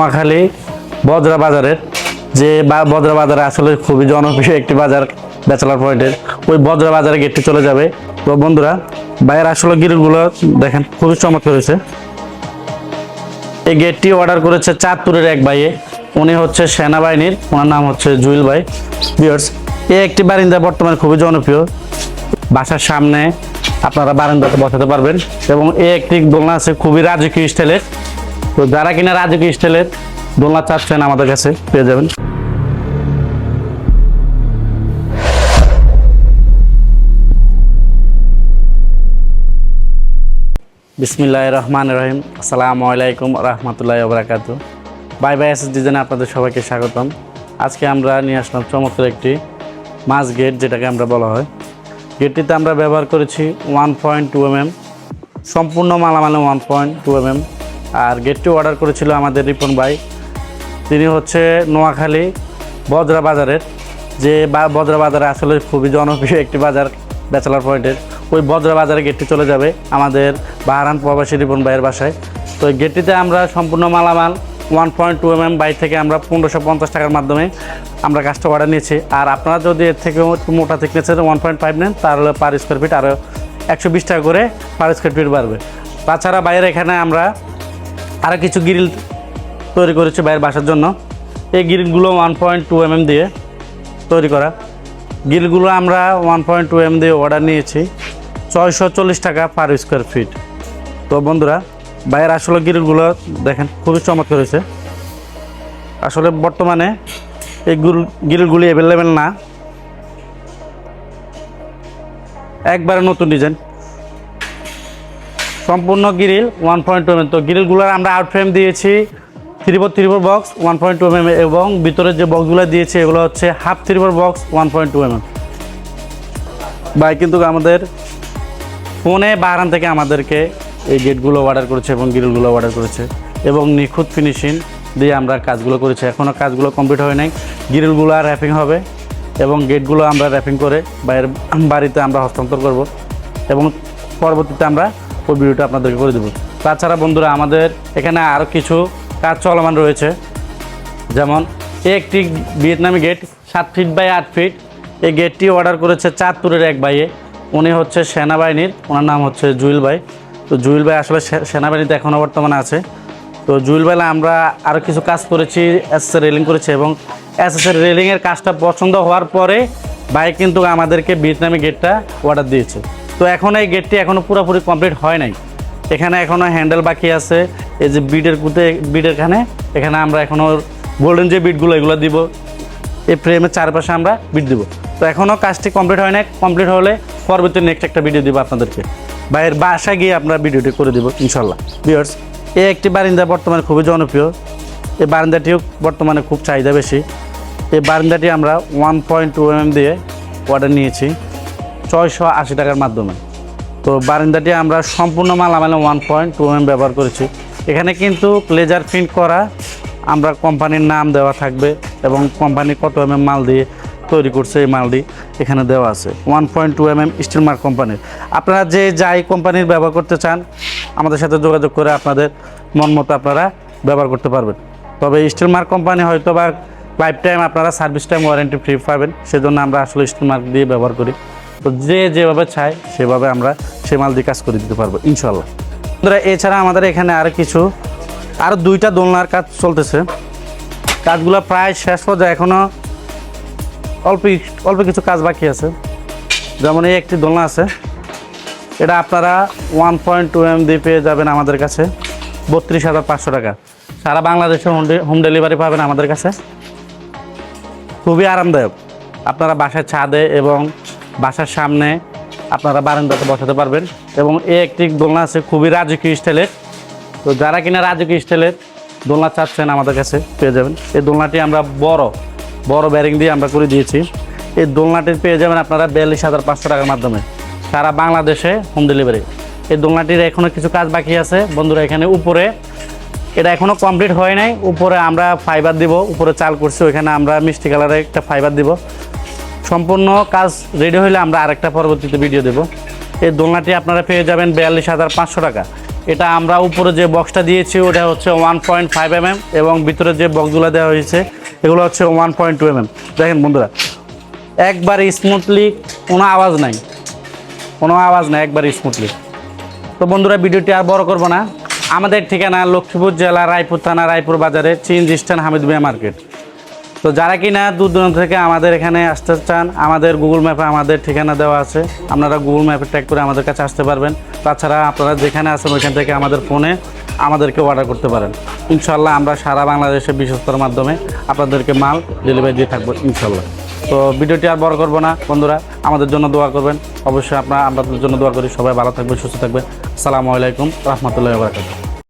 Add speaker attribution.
Speaker 1: নোয়াখালী বজরা বাজারের যে বজরা বাজারে আসলে খুবই জনপ্রিয় একটি বাজার ব্যাচেলার পয়েন্টের, ওই বজরা বাজারে গেটটি চলে যাবে। তো বন্ধুরা, বাইরের আসলে গিরিগুলো দেখেন, খুবই চমৎকার হয়েছে। এই গেটটি অর্ডার করেছে চাঁদপুরের এক ভাইয়ে, উনি হচ্ছে সেনাবাহিনীর, ওনার নাম হচ্ছে জুয়েল ভাই। বিয়ার্স এই একটি বারিন্দা বর্তমানে খুবই জনপ্রিয়। বাসার সামনে আপনারা বারান্দাতে বসাতে পারবেন এবং এই একটি দোলনা আছে খুবই রাজকীয় স্টাইলের। তো যারা কিনা রাজকীয় স্টাইলের দোলনা চাচ্ছেন আমাদের কাছে, পেয়ে যাবেন। বিসমিল্লাহ রহমান রহিম। আসসালামু আলাইকুম রহমতুল্লাহ বরাকাত বাই বাই এস ডিজাইনে আপনাদের সবাইকে স্বাগতম। আজকে আমরা নিয়ে আসলাম চমৎকার একটি মাছ গেট, যেটাকে আমরা বলা হয়। গেটটিতে আমরা ব্যবহার করেছি one point two M M সম্পূর্ণ মালামালে one point two M M আর গেটটি অর্ডার করেছিল আমাদের রিপন ভাই। তিনি হচ্ছে নোয়াখালী বজরা বাজারের। যে বজরা বাজারে আসলে খুবই জনপ্রিয় একটি বাজার ব্যাচেলার পয়েন্টের। ওই বজরা বাজারে গেটটি চলে যাবে আমাদের বাহারান প্রবাসী রিপন ভাইয়ের বাসায়। তো এই গেটটিতে আমরা সম্পূর্ণ মালামাল one point two M M by থেকে আমরা পনেরোশো পঞ্চাশ টাকার মাধ্যমে আমরা কাজটা অর্ডার নিয়েছি। আর আপনারা যদি এর থেকে মোটা থিকনেসের ওয়ান পয়েন্ট ফাইভ নেন, তাহলে পার স্কোয়ার ফিট আরও একশো বিশ টাকা করে পার স্কোয়ার ফিট বাড়বে। তাছাড়া বাইরে এখানে আমরা আরও কিছু গ্রিল তৈরি করেছি বাইরের বাসার জন্য। এই গ্রিলগুলো ওয়ান পয়েন্ট টু এম দিয়ে তৈরি করা। গ্রিলগুলো আমরা ওয়ান পয়েন্ট টু এম দিয়ে অর্ডার নিয়েছি। ছয়শো চল্লিশ টাকা পার স্কোয়ার ফিট তো বন্ধুরা, বাইরের আসলে গ্রিলগুলো দেখেন খুবই চমৎকার হয়েছে। আসলে বর্তমানে এই গ্রিল গ্রিলগুলি অ্যাভেলেবেল না। একবারে নতুন ডিজাইন সম্পূর্ণ grill one point two M তো গ্রিলগুলোর আমরা আউট ফ্রেম দিয়েছি three four three four box one point two M এবং ভিতরে যে বক্সগুলো দিয়েছি, এগুলো হচ্ছে half three four box one point two M ভাই, কিন্তু আমাদের ফোনে বাহারান থেকে আমাদেরকে এই গেটগুলো অর্ডার করেছে এবং গ্রিলগুলো অর্ডার করেছে এবং নিখুঁত ফিনিশিং দিয়ে আমরা কাজগুলো করেছি। এখনও কাজগুলো কমপ্লিট হয় নাই। গ্রিলগুলো র্যাপিং হবে এবং গেটগুলো আমরা র্যাপিং করে বাইরের বাড়িতে আমরা হস্তান্তর করব এবং পরবর্তীতে আমরা ওই ভিডিওটা আপনাদেরকে করে দেবো। তাছাড়া বন্ধুরা, আমাদের এখানে আরও কিছু কাজ চলমান রয়েছে। যেমন একটি ভিয়েতনামি গেট, সাত ফিট বাই আট ফিট এই গেটটি অর্ডার করেছে চাঁদপুরের এক ভাইয়ে। উনি হচ্ছে সেনাবাহিনীর, ওনার নাম হচ্ছে জুয়েল ভাই। তো জুয়েল ভাই আসলে সেনাবাহিনীতে এখনও বর্তমানে আছে। তো জুয়েল ভাই আমরা আরও কিছু কাজ করেছি, এস রেলিং করেছি এবং এস এস রেলিংয়ের কাজটা পছন্দ হওয়ার পরে ভাই কিন্তু আমাদেরকে ভিয়েতনামি গেটটা অর্ডার দিয়েছে। তো এখন এই গেটটি এখনও পুরোপুরি কমপ্লিট হয় নাই। এখানে এখনও হ্যান্ডেল বাকি আছে। এই যে বিটের কুতে বিটের এখানে এখানে আমরা এখনও গোল্ডেন যে বিটগুলো এগুলো দিব। এই ফ্রেমের চারপাশে আমরা বিট দিব। তো এখনও কাজটি কমপ্লিট হয় না কমপ্লিট হলে পরবর্তী নেক্সট একটা ভিডিও দিব আপনাদেরকে। বাইরের বাসায় গিয়ে আমরা ভিডিওটি করে দিব, ইনশাল্লাহ। বিয়ার্স এই একটি বারিন্দা বর্তমানে খুবই জনপ্রিয়। এই বারিন্দাটিও বর্তমানে খুব চাহিদা বেশি। এই বারিন্দাটি আমরা ওয়ান পয়েন্ট টু এম দিয়ে অর্ডার নিয়েছি। ছয়শো আশি টাকার মাধ্যমে। তো বারান্দাটি আমরা সম্পূর্ণ মালামালে ওয়ান পয়েন্ট টু এম ব্যবহার করেছি। এখানে কিন্তু লেজার প্রিন্ট করা আমরা কোম্পানির নাম দেওয়া থাকবে এবং কোম্পানি কত এম এম মাল দিয়ে তৈরি করছে এই মালটি এখানে দেওয়া আছে। One point two M M steel mark কোম্পানির আপনারা যে যাই কোম্পানির ব্যবহার করতে চান, আমাদের সাথে যোগাযোগ করে আপনাদের মন মতো আপনারা ব্যবহার করতে পারবেন। তবে স্টিল মার্ক কোম্পানি হয়তো বা লাইফ টাইম আপনারা সার্ভিস টাইম ওয়ারেন্টি ফ্রি পাবেন, সেজন্য আমরা আসলে স্টিল মার্ক দিয়ে ব্যবহার করি। তো যে যেভাবে চায়, সেভাবে আমরা সে মাল দিয়ে কাজ করে দিতে পারব ইনশাল্লাহ বন্ধুরা, এছাড়া আমাদের এখানে আরও কিছু আরও দুইটা দোলনার কাজ চলতেছে। কাজগুলো প্রায় শেষ পর্যায়ে এখনও অল্প অল্প কিছু কাজ বাকি আছে। যেমন এই একটি দোলনা আছে। এটা আপনারা ওয়ান পয়েন্ট টু এম দিয়ে পেয়ে যাবেন আমাদের কাছে, বত্রিশ হাজার পাঁচশো টাকা। সারা বাংলাদেশে হোম ডেলিভারি পাবেন আমাদের কাছে। খুবই আরামদায়ক। আপনারা বাসায় ছাদে এবং বাসার সামনে আপনারা বারান্দাতে বসাতে পারবেন এবং এ একটি দোলনা আছে খুবই রাজকীয় স্টাইলের। তো যারা কিনা রাজকীয় স্টাইলের দোলনা চাচ্ছেন আমাদের কাছে পেয়ে যাবেন। এই দোলনাটি আমরা বড় বড় ব্যারিং দিয়ে আমরা করে দিয়েছি। এই দোলনাটি পেয়ে যাবেন আপনারা বিয়াল্লিশ হাজার পাঁচশো টাকার মাধ্যমে। সারা বাংলাদেশে হোম ডেলিভারি এই দোলনাটির এখনও কিছু কাজ বাকি আছে। বন্ধুরা, এখানে উপরে এটা এখনও কমপ্লিট হয় নাই। উপরে আমরা ফাইবার দিব, উপরে চাল করছি, ওইখানে আমরা মিষ্টি কালারের একটা ফাইবার দিব। সম্পূর্ণ কাজ রেডি হলে আমরা আরেকটা পরবর্তীতে ভিডিও দেব। এই দোলনাটি আপনারা পেয়ে যাবেন বিয়াল্লিশ হাজার পাঁচশো টাকা। এটা আমরা উপরে যে বক্সটা দিয়েছি, ওটা হচ্ছে ওয়ান পয়েন্ট ফাইভ এম এবং ভিতরে যে বক্সগুলো দেওয়া হয়েছে, এগুলো হচ্ছে ওয়ান পয়েন্ট টু এম দেখেন বন্ধুরা, একবারে স্মুথলি কোনো আওয়াজ নাই। কোনো আওয়াজ নাই, একবারে স্মুথলি তো বন্ধুরা, ভিডিওটি আর বড় করব না। আমাদের ঠিকানা লক্ষ্মীপুর জেলা, রায়পুর থানা, রায়পুর বাজারে চিন স্ট্যান্ড হামিদ বিয়া মার্কেট। তো যারা কিনা দূর দূরান্ত থেকে আমাদের এখানে আসতে চান, আমাদের গুগল ম্যাপে আমাদের ঠিকানা দেওয়া আছে। আপনারা গুগল ম্যাপে ট্যাগ করে আমাদের কাছে আসতে পারবেন। তাছাড়া আপনারা যেখানে আছেন ওইখান থেকে আমাদের ফোনে আমাদেরকে অর্ডার করতে পারেন। ইনশাল্লাহ আমরা সারা বাংলাদেশে বিশ্বস্তর মাধ্যমে আপনাদেরকে মাল ডেলিভারি দিয়ে থাকব ইনশাল্লাহ তো ভিডিওটি আর বড় করব না। বন্ধুরা, আমাদের জন্য দোয়া করবেন। অবশ্যই আপনারা, আমাদের জন্য দোয়া করি। সবাই ভালো থাকবে সুস্থ থাকবে আসসালামু আলাইকুম, রহমতুল্লাহ